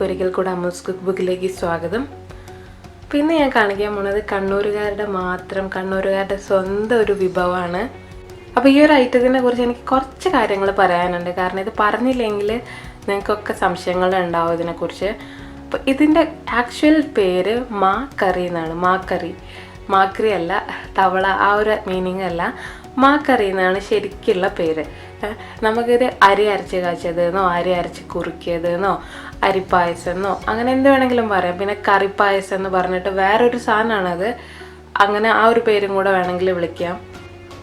എല്ലാവർക്കും ഒരിക്കൽ കൂടെ അമ്മൂസ് കുക്ക് ബുക്കിലേക്ക് സ്വാഗതം. പിന്നെ ഞാൻ കാണിക്കാൻ പോണത് കണ്ണൂരുകാരുടെ മാത്രം കണ്ണൂരുകാരുടെ സ്വന്തം ഒരു വിഭവമാണ്. അപ്പോൾ ഈ ഒരു ഐറ്റത്തിനെ കുറിച്ച് എനിക്ക് കുറച്ച് കാര്യങ്ങൾ പറയാനുണ്ട്. കാരണം ഇത് പറഞ്ഞില്ലെങ്കിൽ നിങ്ങൾക്കൊക്കെ സംശയങ്ങൾ ഉണ്ടാവും ഇതിനെക്കുറിച്ച്. അപ്പോൾ ഇതിന്റെ ആക്ച്വൽ പേര് മാ കറി എന്നാണ്. മാ കറി. മാക്രി അല്ല തവള ആ ഒരു മീനിങ് അല്ല. മാക്കറി എന്നാണ് ശരിക്കുള്ള പേര്. നമുക്കിത് അരി അരച്ച് കാച്ചതെന്നോ അരി അരച്ച് കുറുക്കിയതെന്നോ അരിപ്പായസം എന്നോ അങ്ങനെ എന്ത് വേണമെങ്കിലും പറയാം. പിന്നെ കറിപ്പായസം എന്ന് പറഞ്ഞിട്ട് വേറൊരു സാധനമാണത്. അങ്ങനെ ആ ഒരു പേരും കൂടെ വേണമെങ്കിൽ വിളിക്കാം.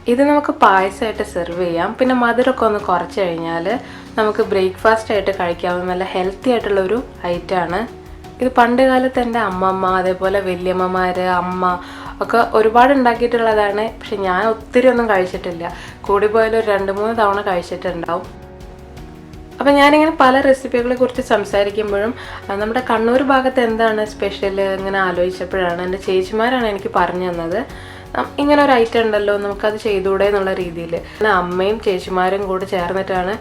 ഇത് നമുക്ക് പായസമായിട്ട് സെർവ് ചെയ്യാം. പിന്നെ മധുരമൊക്കെ ഒന്ന് കുറച്ച് കഴിഞ്ഞാൽ നമുക്ക് ബ്രേക്ക്ഫാസ്റ്റ് ആയിട്ട് കഴിക്കാവുന്ന നല്ല ഹെൽത്തി ആയിട്ടുള്ള ഒരു ഐറ്റമാണ് ഇത് പണ്ട് കാലത്ത് എന്റെ അമ്മമ്മ അതേപോലെ വല്യമ്മമാർ അമ്മ ഒക്കെ ഒരുപാട് ഉണ്ടാക്കിയിട്ടുള്ളതാണ്. പക്ഷെ ഞാൻ ഒത്തിരി ഒന്നും കഴിച്ചിട്ടില്ല. കൂടി പോയാലും ഒരു രണ്ട് മൂന്ന് തവണ കഴിച്ചിട്ടുണ്ടാവും. അപ്പം ഞാനിങ്ങനെ പല റെസിപ്പികളെ കുറിച്ച് സംസാരിക്കുമ്പോഴും നമ്മുടെ കണ്ണൂർ ഭാഗത്ത് എന്താണ് സ്പെഷ്യൽ ഇങ്ങനെ ആലോചിച്ചപ്പോഴാണ് എന്റെ ചേച്ചിമാരാണ് എനിക്ക് പറഞ്ഞു തന്നത്. ഇങ്ങനെ ഒരു ഐറ്റം ഉണ്ടല്ലോ നമുക്കത് ചെയ്തുകൂടെ എന്നുള്ള രീതിയിൽ. അമ്മയും ചേച്ചിമാരും കൂടെ ചേർന്നിട്ടാണ്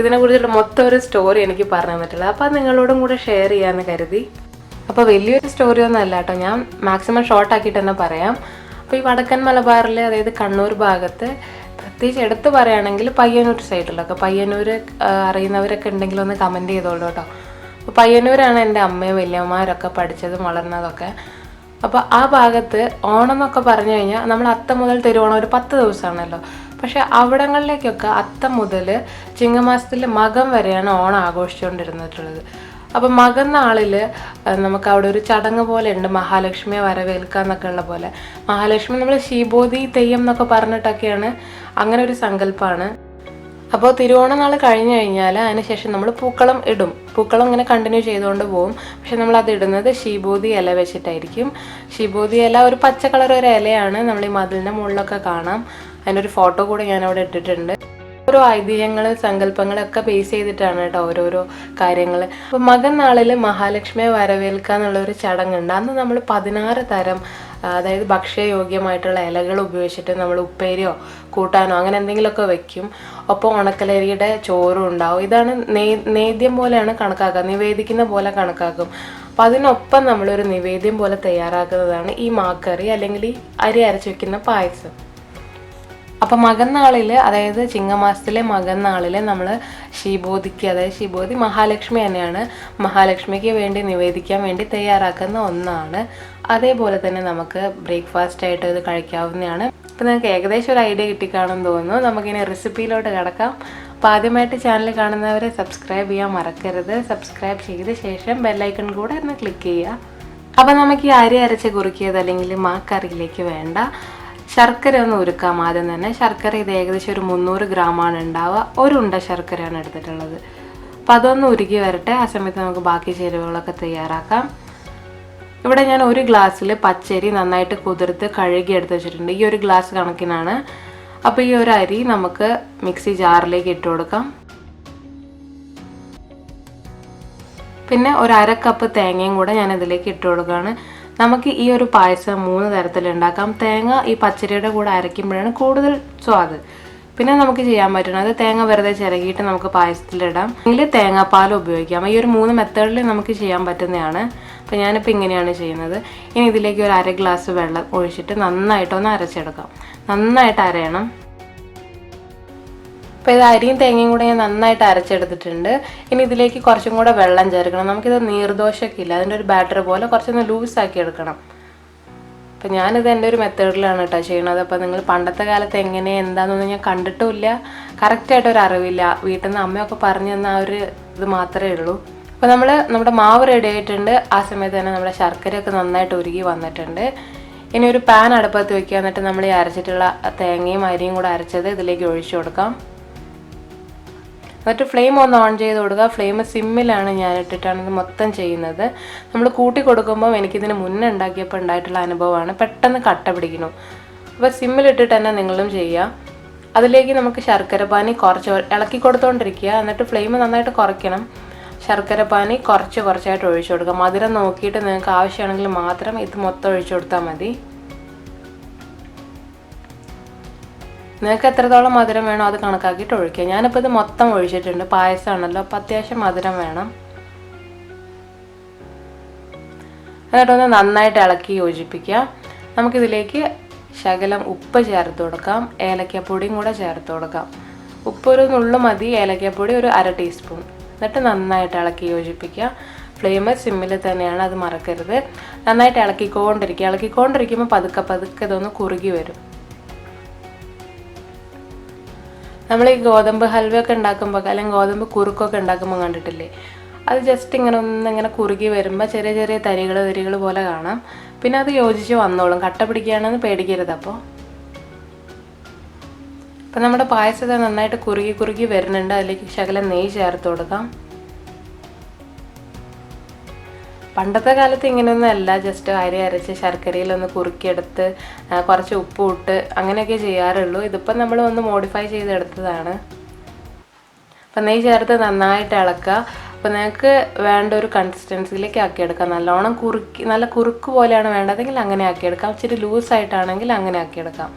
ഇതിനെക്കുറിച്ചുള്ള മൊത്തം ഒരു സ്റ്റോറി എനിക്ക് പറഞ്ഞു തന്നിട്ടുള്ളത്. അപ്പോൾ നിങ്ങളോടും കൂടെ ഷെയർ ചെയ്യാമെന്ന് കരുതി. അപ്പോൾ വലിയൊരു സ്റ്റോറി ഒന്നും അല്ല കേട്ടോ ഞാൻ മാക്സിമം ഷോർട്ട് ആക്കിയിട്ട് തന്നെ പറയാം. അപ്പോൾ ഈ വടക്കൻ മലബാറിലെ അതായത് കണ്ണൂർ ഭാഗത്ത് പ്രത്യേകിച്ച് എടുത്ത് പറയുകയാണെങ്കിൽ പയ്യന്നൂർ സൈഡിലൊക്കെ പയ്യന്നൂർ അറിയുന്നവരൊക്കെ ഉണ്ടെങ്കിൽ ഒന്ന് കമന്റ് ചെയ്തോളൂ കേട്ടോ അപ്പോൾ പയ്യന്നൂരാണ് എന്റെ അമ്മയും വലിയമ്മമാരൊക്കെ പഠിച്ചതും വളർന്നതൊക്കെ. അപ്പോൾ ആ ഭാഗത്ത് ഓണം എന്നൊക്കെ പറഞ്ഞു കഴിഞ്ഞാൽ നമ്മൾ അത്ത മുതൽ തിരുവോണം ഒരു പത്ത് ദിവസമാണല്ലോ. പക്ഷേ അവിടങ്ങളിലേക്കൊക്കെ അത്തം മുതൽ ചിങ്ങമാസത്തിൽ മകം വരെയാണ് ഓണം ആഘോഷിച്ചുകൊണ്ടിരുന്നിട്ടുള്ളത്. അപ്പം മകന്നാളിൽ നാളിൽ നമുക്ക് അവിടെ ഒരു ചടങ്ങ് പോലെ ഉണ്ട് മഹാലക്ഷ്മിയെ വരവേൽക്കുക എന്നൊക്കെ ഉള്ള പോലെ. മഹാലക്ഷ്മി നമ്മൾ ശീബോധി തെയ്യം എന്നൊക്കെ പറഞ്ഞിട്ടൊക്കെയാണ് അങ്ങനെ ഒരു സങ്കല്പമാണ് അപ്പോൾ തിരുവോണ നാൾ കഴിഞ്ഞു കഴിഞ്ഞാൽ അതിനുശേഷം നമ്മൾ പൂക്കളം ഇടും. പൂക്കളം ഇങ്ങനെ കണ്ടിന്യൂ ചെയ്തുകൊണ്ട് പോകും പക്ഷെ നമ്മൾ അത് ഇടുന്നത് ശീബോധി ഇല വെച്ചിട്ടായിരിക്കും. ശീബോധി ഇല ഒരു പച്ച കളർ ഒരു ഇലയാണ്. നമ്മൾ ഈ മതിലിന്റെ മുകളിലൊക്കെ കാണാം. അതിനൊരു ഫോട്ടോ കൂടെ ഞാൻ അവിടെ ഇട്ടിട്ടുണ്ട്. ഓരോ ഐതിഹ്യങ്ങൾ സങ്കല്പങ്ങളൊക്കെ ബേസ് ചെയ്തിട്ടാണ് കേട്ടോ ഓരോരോ കാര്യങ്ങൾ അപ്പോൾ മകൻ നാളിൽ മഹാലക്ഷ്മിയെ വരവേൽക്കുക എന്നുള്ള ഒരു ചടങ്ങുണ്ട്. അന്ന് നമ്മൾ പതിനാറ് തരം അതായത് ഭക്ഷ്യയോഗ്യമായിട്ടുള്ള ഇലകൾ ഉപയോഗിച്ചിട്ട് നമ്മൾ ഉപ്പേരിയോ കൂട്ടാനോ അങ്ങനെ എന്തെങ്കിലുമൊക്കെ വെക്കും. ഒപ്പം ഉണക്കലരിയുടെ ചോറും ഉണ്ടാവും. ഇതാണ് നേദ്യം പോലെയാണ് കണക്കാക്കുക. നിവേദിക്കുന്ന പോലെ കണക്കാക്കും. അപ്പം അതിനൊപ്പം നമ്മളൊരു നിവേദ്യം പോലെ തയ്യാറാക്കുന്നതാണ് ഈ മാക്കറി അല്ലെങ്കിൽ ഈ അരി അരച്ച് വെക്കുന്ന പായസം. അപ്പം മകന്നാളിൽ അതായത് ചിങ്ങമാസത്തിലെ മകന്നാളിൽ നമ്മൾ ശീബോധിക്ക് അതായത് ശീബോധി മഹാലക്ഷ്മി തന്നെയാണ്. മഹാലക്ഷ്മിക്ക് വേണ്ടി നിവേദിക്കാൻ വേണ്ടി തയ്യാറാക്കുന്ന ഒന്നാണ്. അതേപോലെ തന്നെ നമുക്ക് ബ്രേക്ക്ഫാസ്റ്റ് ആയിട്ട് ഇത് കഴിക്കാവുന്നതാണ്. അപ്പം നിങ്ങൾക്ക് ഏകദേശം ഒരു ഐഡിയ കിട്ടിക്കാണെന്ന് തോന്നുന്നു. നമുക്കിനി റെസിപ്പിയിലോട്ട് കിടക്കാം. അപ്പോൾ ആദ്യമായിട്ട് ചാനൽ കാണുന്നവരെ സബ്സ്ക്രൈബ് ചെയ്യാൻ മറക്കരുത്. സബ്സ്ക്രൈബ് ചെയ്ത ശേഷം ബെല്ലൈക്കൺ കൂടെ ഒന്ന് ക്ലിക്ക് ചെയ്യുക. അപ്പോൾ നമുക്ക് ഈ അരി അരച്ച് കുറുക്കിയത് അല്ലെങ്കിൽ മാക്കറിയിലേക്ക് വേണ്ട. ശർക്കര ഒന്ന് ഉരുക്കാം ആദ്യം തന്നെ. ശർക്കര ഇത് ഏകദേശം ഒരു മുന്നൂറ് ഗ്രാമാണ് ഉണ്ടാവുക. ഒരു ഉണ്ട ശർക്കരയാണ് എടുത്തിട്ടുള്ളത്. അപ്പം അതൊന്ന് ഉരുക്കി വരട്ടെ. ആ സമയത്ത് നമുക്ക് ബാക്കി ചേരുവകളൊക്കെ തയ്യാറാക്കാം. ഇവിടെ ഞാൻ ഒരു ഗ്ലാസ്സിൽ പച്ചരി നന്നായിട്ട് കുതിർത്ത് കഴുകി എടുത്ത് വെച്ചിട്ടുണ്ട്. ഈ ഒരു ഗ്ലാസ് കണക്കിനാണ്. അപ്പോൾ ഈ ഒരു അരി നമുക്ക് മിക്സി ജാറിലേക്ക് ഇട്ട് കൊടുക്കാം. പിന്നെ ഒരു അര കപ്പ് തേങ്ങയും കൂടെ ഞാൻ ഇതിലേക്ക് ഇട്ട് കൊടുക്കുകയാണ്. നമുക്ക് ഈ ഒരു പായസം മൂന്ന് തരത്തിൽ ഉണ്ടാക്കാം തേങ്ങ ഈ പച്ചരിയുടെ കൂടെ അരയ്ക്കുമ്പോഴാണ് കൂടുതൽ സ്വാദ്. പിന്നെ നമുക്ക് ചെയ്യാൻ പറ്റുന്നത് തേങ്ങ വെറുതെ ചിരകിയിട്ട് നമുക്ക് പായസത്തിലിടാം. അല്ലെങ്കിൽ തേങ്ങാപ്പാൽ ഉപയോഗിക്കാം. ഈ ഒരു മൂന്ന് മെത്തേഡിൽ നമുക്ക് ചെയ്യാൻ പറ്റുന്നതാണ്. അപ്പോൾ ഞാനിപ്പോൾ ഇങ്ങനെയാണ് ചെയ്യുന്നത്. ഇനി ഇതിലേക്ക് ഒരു അര ഗ്ലാസ് വെള്ളം ഒഴിച്ചിട്ട് നന്നായിട്ടൊന്ന് അരച്ചെടുക്കാം. നന്നായിട്ട് അരയണം. അപ്പോൾ ഇത് അരിയും തേങ്ങയും കൂടെ ഞാൻ നന്നായിട്ട് അരച്ചെടുത്തിട്ടുണ്ട്. ഇനി ഇതിലേക്ക് കുറച്ചും കൂടെ വെള്ളം ചേർക്കണം. നമുക്കിത് നീർദോശയൊക്കെ ഇല്ല അതിന്റെ ഒരു ബാറ്റർ പോലെ കുറച്ചൊന്ന് ലൂസാക്കി എടുക്കണം. അപ്പം ഞാനിത് എന്റെ ഒരു മെത്തേഡിലാണ് കേട്ടോ ചെയ്യണത്. അപ്പോൾ നിങ്ങൾ പണ്ടത്തെ കാലത്ത് എങ്ങനെ എന്താണെന്നൊന്നും ഞാൻ കണ്ടിട്ടുമില്ല. കറക്റ്റായിട്ട് ഒരു അറിവില്ല. വീട്ടിൽ നിന്ന് അമ്മയൊക്കെ പറഞ്ഞു തന്ന ആ ഒരു ഇത് മാത്രമേ ഉള്ളൂ. അപ്പോൾ നമ്മൾ നമ്മുടെ മാവ് റെഡി ആയിട്ടുണ്ട്. ആ സമയത്ത് തന്നെ നമ്മുടെ ശർക്കരയൊക്കെ നന്നായിട്ട് ഉരുകി വന്നിട്ടുണ്ട്. ഇനി ഒരു പാൻ അടുപ്പത്ത് വെക്കുക. എന്നിട്ട് നമ്മൾ ഈ അരച്ചിട്ടുള്ള തേങ്ങയും അരിയും കൂടെ അരച്ചത് ഇതിലേക്ക് ഒഴിച്ചു കൊടുക്കാം. എന്നിട്ട് ഫ്ലെയിം ഒന്ന് ഓൺ ചെയ്ത് കൊടുക്കുക. ഫ്ലെയിം സിമ്മിലാണ് ഞാൻ ഇട്ടിട്ടാണ് ഇത് മൊത്തം ചെയ്യുന്നത്. നമ്മൾ കൂട്ടി കൊടുക്കുമ്പോൾ എനിക്കിതിന് മുന്നേ ഉണ്ടാക്കിയപ്പോൾ ഉണ്ടായിട്ടുള്ള അനുഭവമാണ്. പെട്ടെന്ന് കട്ട പിടിക്കുന്നു. അപ്പോൾ സിമ്മിലിട്ടിട്ട് തന്നെ നിങ്ങളും ചെയ്യുക. അതിലേക്ക് നമുക്ക് ശർക്കര പാനി കുറച്ച് ഇളക്കി കൊടുത്തോണ്ടിരിക്കുക. എന്നിട്ട് ഫ്ലെയിം നന്നായിട്ട് കുറയ്ക്കണം. ശർക്കര പാനി കുറച്ച് കുറച്ചായിട്ട് ഒഴിച്ചു കൊടുക്കുക. മധുരം നോക്കിയിട്ട് നിങ്ങൾക്ക് ആവശ്യമാണെങ്കിൽ മാത്രം ഇത് മൊത്തം ഒഴിച്ചു കൊടുത്താൽ മതി. നിങ്ങൾക്ക് എത്രത്തോളം മധുരം വേണോ അത് കണക്കാക്കിയിട്ട് ഒഴിക്കുക. ഞാനിപ്പോൾ ഇത് മൊത്തം ഒഴിച്ചിട്ടുണ്ട്. പായസമാണല്ലോ. അപ്പോൾ അത്യാവശ്യം മധുരം വേണം. എന്നിട്ടൊന്ന് നന്നായിട്ട് ഇളക്കി യോജിപ്പിക്കുക. നമുക്കിതിലേക്ക് ശകലം ഉപ്പ് ചേർത്ത് കൊടുക്കാം. ഏലക്കപ്പൊടിയും കൂടെ ചേർത്ത് കൊടുക്കാം. ഉപ്പ് ഒരു നുള്ളു മതി. ഏലക്കപ്പൊടി ഒരു അര ടീസ്പൂൺ. എന്നിട്ട് നന്നായിട്ട് ഇളക്കി യോജിപ്പിക്കുക. ഫ്ലെയിം സിമ്മിൽ തന്നെയാണ്. അത് മറക്കരുത്. നന്നായിട്ട് ഇളക്കിക്കൊണ്ടിരിക്കുക. ഇളക്കിക്കൊണ്ടിരിക്കുമ്പോൾ പതുക്കെ പതുക്കെ ഇതൊന്ന് കുറുകി വരും. നമ്മൾ ഈ ഗോതമ്പ് ഹൽവ ഒക്കെ ഉണ്ടാക്കുമ്പോൾ അല്ലെങ്കിൽ ഗോതമ്പ് കുറുക്കൊക്കെ ഉണ്ടാക്കുമ്പോൾ കണ്ടിട്ടില്ലേ? അത് ജസ്റ്റ് ഇങ്ങനെ ഒന്ന് ഇങ്ങനെ കുറുകി വരുമ്പോൾ ചെറിയ ചെറിയ തരികൾ തരികൾ പോലെ കാണാം. പിന്നെ അത് യോജിച്ച് വന്നോളും. കട്ട പിടിക്കുകയാണെന്ന് പേടിക്കരുത് അപ്പോൾ അപ്പം നമ്മുടെ പായസത്തെ നന്നായിട്ട് കുറുകി കുറുകി വരുന്നുണ്ട്. അതിലേക്ക് ശകലം നെയ്യ് ചേർത്ത് കൊടുക്കാം. പണ്ടത്തെ കാലത്ത് ഇങ്ങനെയൊന്നും അല്ല ജസ്റ്റ് അരി അരച്ച് ശർക്കരയിൽ ഒന്ന് കുറുക്കിയെടുത്ത് കുറച്ച് ഉപ്പ് ഇട്ട് അങ്ങനെയൊക്കെ ചെയ്യാറുള്ളൂ. ഇതിപ്പം നമ്മൾ ഒന്ന് മോഡിഫൈ ചെയ്തെടുത്തതാണ്. അപ്പം നെയ്യ് ചേർത്ത് നന്നായിട്ട് ഇളക്കുക. അപ്പം നിങ്ങൾക്ക് വേണ്ട ഒരു കൺസിസ്റ്റൻസിയിലേക്ക് ആക്കിയെടുക്കാം നല്ലോണം കുറുക്കി നല്ല കുറുക്ക് പോലെയാണ് വേണ്ടതെങ്കിൽ അങ്ങനെ ആക്കിയെടുക്കാം ഇച്ചിരി ലൂസായിട്ടാണെങ്കിൽ അങ്ങനെ ആക്കിയെടുക്കാം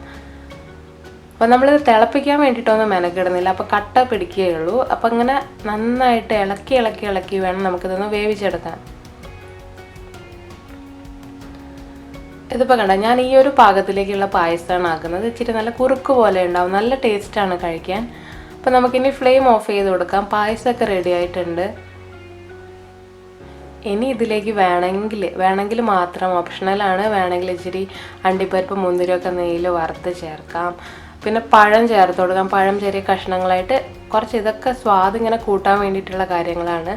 അപ്പം നമ്മളിത് തിളപ്പിക്കാൻ വേണ്ടിയിട്ടൊന്നും മെനക്കിടുന്നില്ല. അപ്പോൾ കട്ട പിടിക്കുകയുള്ളൂ അപ്പം ഇങ്ങനെ നന്നായിട്ട് ഇളക്കി ഇളക്കി ഇളക്കി വേണം നമുക്കിതൊന്ന് വേവിച്ചെടുക്കാൻ. ഇതിപ്പോൾ കണ്ട ഞാൻ ഈ ഒരു പാകത്തിലേക്കുള്ള പായസമാണ് ആക്കുന്നത്. ഇച്ചിരി നല്ല കുറുക്ക് പോലെ ഉണ്ടാവും നല്ല ടേസ്റ്റാണ് കഴിക്കാൻ. അപ്പോൾ നമുക്കിനി ഫ്ലെയിം ഓഫ് ചെയ്ത് കൊടുക്കാം. പായസമൊക്കെ റെഡി ആയിട്ടുണ്ട്. ഇനി ഇതിലേക്ക് വേണമെങ്കിൽ വേണമെങ്കിൽ മാത്രം ഓപ്ഷണലാണ് വേണമെങ്കിൽ ഇച്ചിരി അണ്ടിപ്പരിപ്പ് മുന്തിരിയൊക്കെ നെയ്യിൽ വറുത്ത് ചേർക്കാം. പിന്നെ പഴം ചേർത്ത് കൊടുക്കാം. പഴം ചെറിയ കഷ്ണങ്ങളായിട്ട് കുറച്ച് ഇതൊക്കെ സ്വാദ് ഇങ്ങനെ കൂട്ടാൻ വേണ്ടിയിട്ടുള്ള കാര്യങ്ങളാണ്.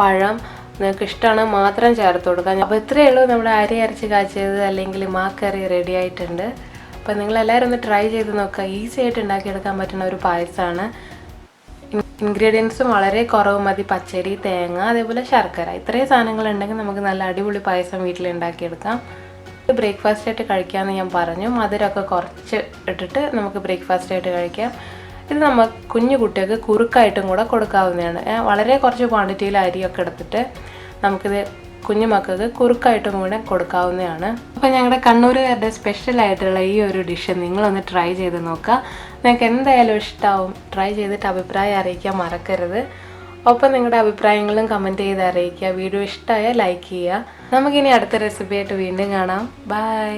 പഴം നിങ്ങൾക്ക് ഇഷ്ടമാണ് മാത്രം ചേർത്ത് കൊടുക്കാം. അപ്പോൾ ഇത്രയേ ഉള്ളൂ നമ്മുടെ അരി അരച്ച് കാച്ചിയത് അല്ലെങ്കിൽ മാക്കറി റെഡി ആയിട്ടുണ്ട്. അപ്പോൾ നിങ്ങളെല്ലാവരും ഒന്ന് ട്രൈ ചെയ്ത് നോക്കുക. ഈസി ആയിട്ട് ഉണ്ടാക്കിയെടുക്കാൻ പറ്റുന്ന ഒരു പായസമാണ്. ഇൻഗ്രീഡിയൻസും വളരെ കുറവ്. മതി പച്ചരി തേങ്ങ അതേപോലെ ശർക്കര. ഇത്രയും സാധനങ്ങൾ ഉണ്ടെങ്കിൽ നമുക്ക് നല്ല അടിപൊളി പായസം വീട്ടിൽ ഉണ്ടാക്കിയെടുക്കാം. ബ്രേക്ക്ഫാസ്റ്റ് ആയിട്ട് കഴിക്കാമെന്ന് ഞാൻ പറഞ്ഞു. മധുരമൊക്കെ കുറച്ച് ഇട്ടിട്ട് നമുക്ക് ബ്രേക്ക്ഫാസ്റ്റ് ആയിട്ട് കഴിക്കാം. ഇത് നമ്മൾ കുഞ്ഞു കുട്ടികൾക്ക് കുറുക്കായിട്ടും കൂടെ കൊടുക്കാവുന്നതാണ്. വളരെ കുറച്ച് ക്വാണ്ടിറ്റിയിൽ അരിയൊക്കെ എടുത്തിട്ട് നമുക്കിത് കുഞ്ഞു മക്കൾക്ക് കുറുക്കായിട്ടും കൂടെ കൊടുക്കാവുന്നതാണ്. അപ്പോൾ ഞങ്ങളുടെ കണ്ണൂരുകാരുടെ സ്പെഷ്യൽ ആയിട്ടുള്ള ഈ ഒരു ഡിഷ് നിങ്ങളൊന്ന് ട്രൈ ചെയ്ത് നോക്കുക നിങ്ങൾക്ക് എന്തായാലും ഇഷ്ടമാവും ട്രൈ ചെയ്തിട്ട് അഭിപ്രായം അറിയിക്കാൻ മറക്കരുത്. ഒപ്പം നിങ്ങളുടെ അഭിപ്രായങ്ങളും കമന്റ് ചെയ്ത് അറിയിക്കുക. വീഡിയോ ഇഷ്ടമായാൽ ലൈക്ക് ചെയ്യുക. നമുക്കിനി അടുത്ത റെസിപ്പിയായിട്ട് വീണ്ടും കാണാം. ബൈ